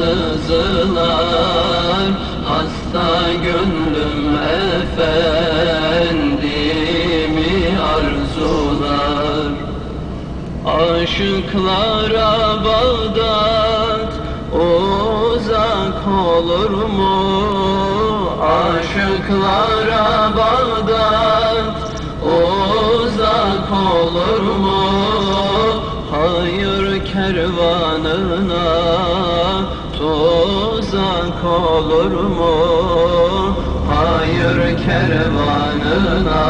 sızılar Hasta gönlüm efendimi arzular Aşıklara Bağdat uzak olur mu? Aşıklara Bağdat uzak olur mu? Hayır kervanına tuzak olur mu? Hayır kervanına